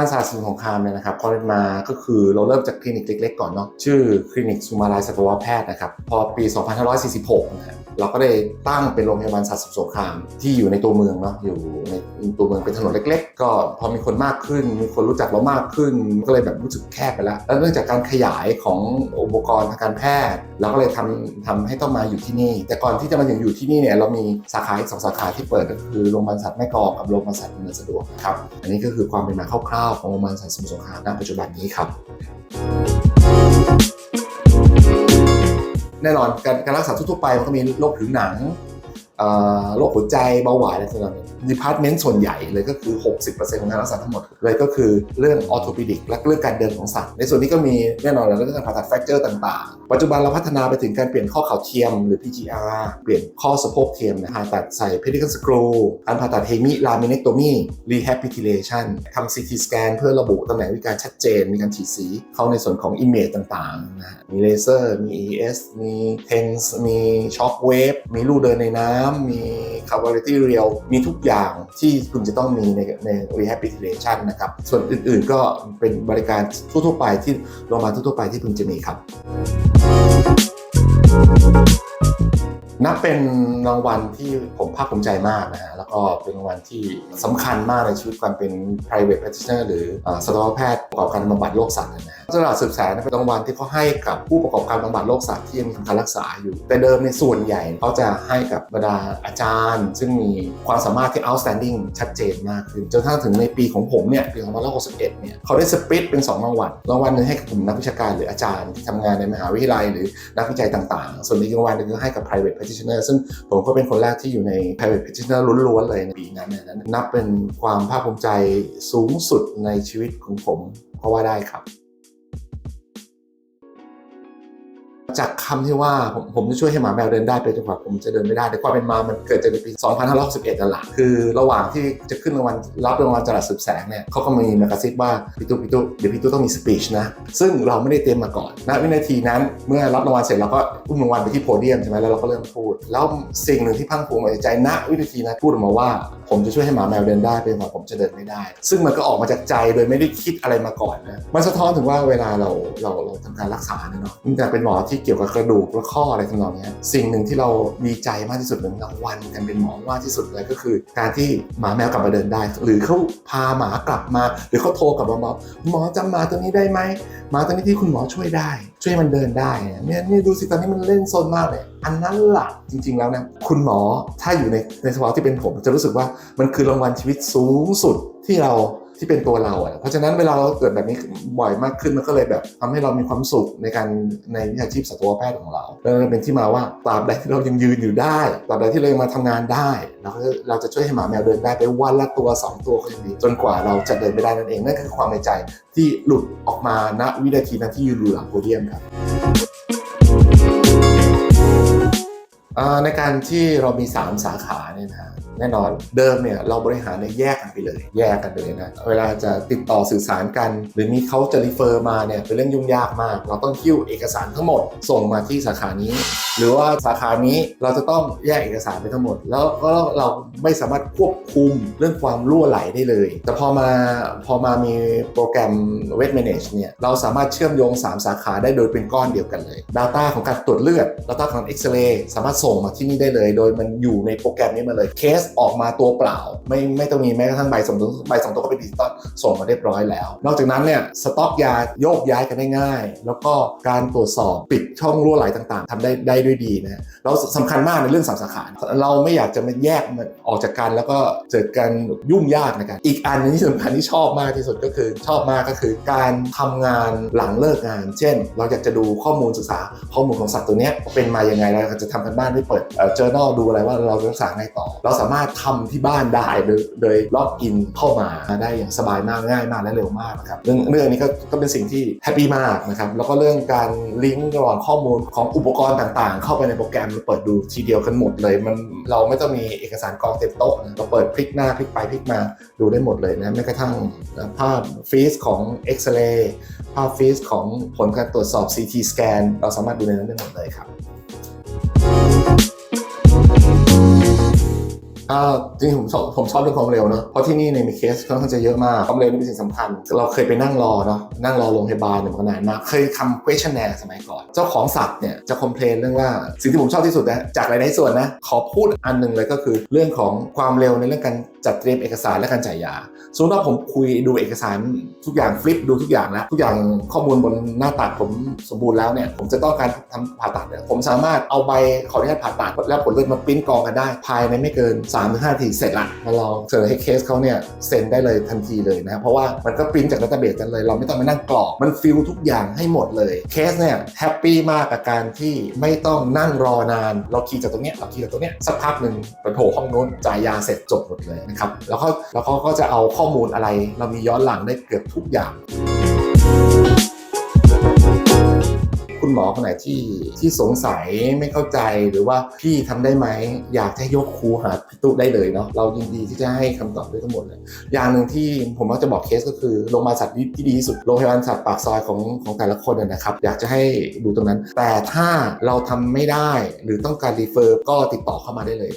าลศาสตร์สมุทรสงคามเนี่ยนะครับความเป็นมาก็คือเราเริ่มจากคลินิกเล็กๆก่อนเนาะชื่อคลินิกสุมาลายสัตวแพทย์นะครับพอปี 2546นะเราก็ได้ตั้งเป็นโรงพยาบาลสัตว์สมุทรสงครามที่อยู่ในตัวเมืองเนาะอยู่ในตัวเมืองเป็นถนนเล็ก ๆ ก็พอมีคนมากขึ้น มีคนรู้จักเรามากขึ้นก็เลยแบบรู้สึกแคบไปแล้วแล้วเนื่องจากการขยายของอุปกรณ์ทางการแพทย์เราก็เลยทำทำให้ต้องมาอยู่ที่นี่ แต่ก่อนที่จะมาถึงอยู่ที่นี่เนี่ยเรามีสาขาสองสาขาที่เปิดก็คือโรงพยาบาลสัตว์แม่กองกับโรงพยาบาลสัตว์ดำเนินสะดวกนะครับอันนี้ก็คือความเป็นมาคร่าวของโรงพยาบาลสัตว์สมุทรสงครามณปัจจุบันนี้ครับ แน่นอนการการรักษาทั่วไปมันก็มีโรคผิวหนัง โรคหัวใจเบาหวานอะไรต่างๆดีพาร์ตเมนต์ส่วนใหญ่เลยก็คือ 60%ของการรักษาทั้งหมดเลยก็คือเรื่องออโทปิดิกและเรื่องการเดินของสัตว์ในส่วนนี้ก็มีแน่นอนแล้วเรื่องการผ่าตัดแฟกเจอร์ต่างๆ ปัจจุบันเราพัฒนาไปถึงการเปลี่ยนข้อเข่าเทียมหรือ PGR เปลี่ยนข้อสะโพกเทียมนะผ่าตัดใส่เพดิคัลสกรูการผ่าตัดเฮมิลามิเนคโตมีรีแฮบิลิเลชันทำ CT สแกนเพื่อระบุตำแหน่งวิการชัดเจน มีการฉีดสีเข้าในส่วนของอิมเมจต่างๆนะฮะมีเลเซอร์มี ES มีเทนส์มีช็อคเวฟมีลูเดินในน้ำมี cavity real มีทุกอย่างที่คุณจะต้องมีในใน rehabilitation นะครับ ส่วนอื่นๆก็เป็นบริการทั่วๆไปที่โรงพยาบาลทั่วๆไปที่พึงจะมีครับ นับเป็นรางวัลที่ผมภาคภูมิใจมากนะฮะแล้วก็เป็นรางวัลที่สำคัญมากในชีวิตการเป็น private practitioner หรือสัตวแพทย์ประกอบการบำบัดโรคสัตว์นะฮะสำหรับสืบสารเป็นรางวัลที่เขาให้กับผู้ประกอบการบำบัดโรคสัตว์ที่ยังมีการรักษาอยู่ แต่เดิมในส่วนใหญ่เขาจะให้กับบรรดาอาจารย์ ซึ่งมีความสามารถที่ outstanding ชัดเจนมากขึ้นจนกระทั่งถึงในปีของผมเนี่ยปี2561เนี่ยเขาได้สปริตเป็นสองรางวัลรางวัลหนึ่งให้กับกลุ่มนักวิชาการหรืออาจารย์ที่ทำงานในมหาวิทยาลัยหรือนักวิจัยต่างๆ ส่วนอีกรางวัลหนึงก็ให้กับ private practitioner ซึ่งผมก็เป็นคนแรกที่อยู่ใน private practitioner ล้วนๆเลยในปีนั้นนั่นนับเป็นความภาคภูมิใจสูงสุดในชีวิตของผมเพราะว่าได้ครับ จากคำที่ว่าผมผมจะช่วยให้หมาแมวเดินได้ไปจนกว่าผมจะเดินไม่ได้แต่ความเป็นมามันเกิดจากในปี 2561นั่นแหละคือระหว่างที่จะขึ้นรางวัลรับรางวัลจรัสสืบแสงเนี่ยเขาก็มีมากระซิบว่าพี่ตุ๊กพี่ตุ๊กเดี๋ยวพี่ตุ๊กต้องมีสปีชนะ ซึ่งเราไม่ได้เตรียมมาก่อนณวินาทีนั้นเมื่อรับรางวัลเสร็จเราก็อุ้มรางวัลไปที่โพเดียมใช่ไหมแล้วเราก็เริ่มพูด แล้วสิ่งหนึ่งที่พังภูมิใจณวินาทีนั้นพูดออกมาว่าผมจะช่วยให้หมาแมวเดินได้เป็นกว่าผมจะเดินไม่ได้ ซึ่งมันก็ออกมาจากใจโดยไม่ได้คิดอะไรมาก่อนนะมันสะท้อนถึงว่าเวลาเราเราเราทำการรักษาเนี่ยเนาะเป็นหมอที่เกี่ยวกับกระดูกและข้ออะไรทำนองนี้สิ่งหนึ่งที่เราดีใจมากที่สุดหนึ่งรางวัลกันเป็นหมอมากที่สุดเลยก็คือ การที่หมาแมวกลับมาเดินได้ หรือเขาพาหมากลับมา หรือเขาโทรกลับมาบอกหมอจำหมาตัวนี้ได้ไหมหมาตัวนี้ที่คุณหมอช่วยได้ ช่วยมันเดินได้เนี่ยนี่ดูสิตอนนี้มันเล่นโซนมากเลยอันนั้นหละจริง ๆ แล้วนะคุณหมอถ้าอยู่ในในสภาวะที่เป็นผมจะรู้สึกว่ามันคือรางวัลชีวิตสูงสุดที่เรา ที่เป็นตัวเราอะเพราะฉะนั้นเวลาเราเกิดแบบนี้บ่อยมากขึ้นมันก็เลยแบบทำให้เรามีความสุขในการในวิชาชีพสัตวแพทย์ของเราแล้วเป็นที่มาว่าตราบใดที่เรายังยืนอยู่ได้ตราบใดที่เรายังมาทำงานได้เราก็เราจะช่วยให้หมาแมวเดินได้ไปวันละตัวสองตัวก็ยังดีจนกว่าเราจะเดินไม่ได้นั่นเองนั่นคือความในใจที่หลุดออกมาณวินาทีนั้นที่ยืนอยู่หลังโพเดียมครับในการที่เรามี 3 สาขาเนี่ยนะ แน่นอนเดิมเนี่ยเราบริหารเนี่ยแยกกันไปเลย แยกกันไปเลยนะเวลาจะติดต่อสื่อสารกัน หรือมีเขาจะรีเฟอร์มาเนี่ยเป็นเรื่องยุ่งยากมาก เราต้องคิ้วเอกสารทั้งหมด ส่งมาที่สาขานี้ หรือว่าสาขานี้เราจะต้องแยกเอกสารไปทั้งหมด แล้วก็เราไม่สามารถควบคุมเรื่องความรั่วไหลได้เลย แต่พอมาพอมามีโปรแกรม Wet Manage เนี่ยเราสามารถเชื่อมโยง 3 สาขาได้โดยเป็นก้อนเดียวกันเลย Data ของการตรวจเลือด Data ของเอ็กซเรย์สามารถส่งมาที่นี่ได้เลย โดยมันอยู่ในโปรแกรมนี้มาเลยเคสออกมาตัวเปล่า ไม่ไม่ต้องมีแม้กระทั่งใบส่งตัวใบส่งตัวก็เป็นดิจิตอลส่งมาเรียบร้อยแล้ว นอกจากนั้นเนี่ยสต็อกยาโยกย้ายกันได้ง่าย แล้วก็การตรวจสอบปิดช่องรั่วไหลต่างๆทำได้ได้ด้วยดีนะเราสำคัญมากในเรื่องสามสาขาเราไม่อยากจะมาแยกมันออกจากกัน แล้วก็เกิดการยุ่งยากในกันอีกอันนึงที่สำคัญที่ชอบมากที่สุดก็คือชอบมากก็คือการทำงานหลังเลิกงาน เช่น เราอยากจะดูข้อมูลศึกษาข้อมูลของสัตว์ตัวนี้เป็นมาอยังไงเราจะทำกันบ้านได้เปิดเอ่อ journal ดูอะไรว่าเราจะรักษาไงต่อเราสามารถทำที่บ้านได้โดยล็อกอินเข้ามาได้อย่างสบายมากง่ายมากและเร็วมากนะครับเรื่องเรื่องนี้ก็ก็เป็นสิ่งที่แฮปปี้มากนะครับแล้วก็เรื่องการลิงก์ระหว่างข้อมูลของอุปกรณ์ต่างๆ เข้าไปในโปรแกรมเราเปิดดูทีเดียวกันหมดเลยมันเราไม่ต้องมีเอกสารกรองเต็มโต๊ะนะเราเปิดพลิกหน้าพลิกไปพลิกมาดูได้หมดเลยนะแม้กระทั่งภาพฟีสของเอ็กซเรย์ภาพฟีสของผลการตรวจสอบ CT สแกนเราสามารถดูในนั้นได้หมดเลยครับ ก็จริงผมชอบผมชอบเรื่องความเร็วเนาะเพราะที่นี่ในมีเคสค่อนข้างจะเยอะมากความเร็วนี่เป็นสิ่งสำคัญ เราเคยไปนั่งรอเนาะนั่งรอโรงพยาบาลเนี่ยมันก็นานมากเคยทำ questionnaire สมัยก่อน เจ้าของสัตว์เนี่ยจะคอมเพลนเรื่องว่าสิ่งที่ผมชอบที่สุดนะจากหลายๆส่วนนะขอพูดอันหนึ่งเลยก็คือเรื่องของความเร็วในเรื่องการจัดเตรียมเอกสารและการจ่ายยาสมมติว่าผมคุยดูเอกสารทุกอย่างฟลิปดูทุกอย่างแล้วทุกอย่างข้อมูลบนหน้าตัดผมสมบูรณ์แล้วเนี่ยผมจะต้องการทำผ่าตัดเนี่ยผมสามารถเอาใบขออนุญาตผ่าตัดแล้วผลเลือดมาปริ้นกรองกันได้ภายในไม่เกิน3 3ามถึงห้าทีเสร็จละแล้วเราเจอให้เคสเขาเนี่ยเซ็นได้เลยทันทีเลยนะเพราะว่ามันก็ปริ้นจากดัตเตอร์เบสกันเลย เราไม่ต้องมานั่งกรอกมันฟิลทุกอย่างให้หมดเลยเคสเนี่ยแฮปปี้มากกับการที่ไม่ต้องนั่งรอนาน เราคีย์จากตรงเนี้ยเราคีย์จากตรงเนี้ยสักพักหนึ่งไปโผล่ห้องนู้นจ่ายยาเสร็จจบหมดเลยนะครับแล้วก็แล้วเขาก็จะเอาข้อมูลอะไร เรามีย้อนหลังได้เกือบทุกอย่าง คุณหมอคนไหนที่ที่สงสัยไม่เข้าใจหรือว่าพี่ทำได้ไหมอยากจะยกครูหาพี่ตุ๊ได้เลยเนาะเรายินดีที่จะให้คำตอบได้ทั้งหมดเลยอย่างหนึ่งที่ผมมักจะบอกเคสก็คือโรงพยาบาลสัตว์ที่ดีที่สุดโรงพยาบาลสัตว์ปากซอยของของแต่ละคนนะนะครับ อยากจะให้ดูตรงนั้น แต่ถ้าเราทำไม่ได้หรือต้องการรีเฟอร์ก็ติดต่อเข้ามาได้เลย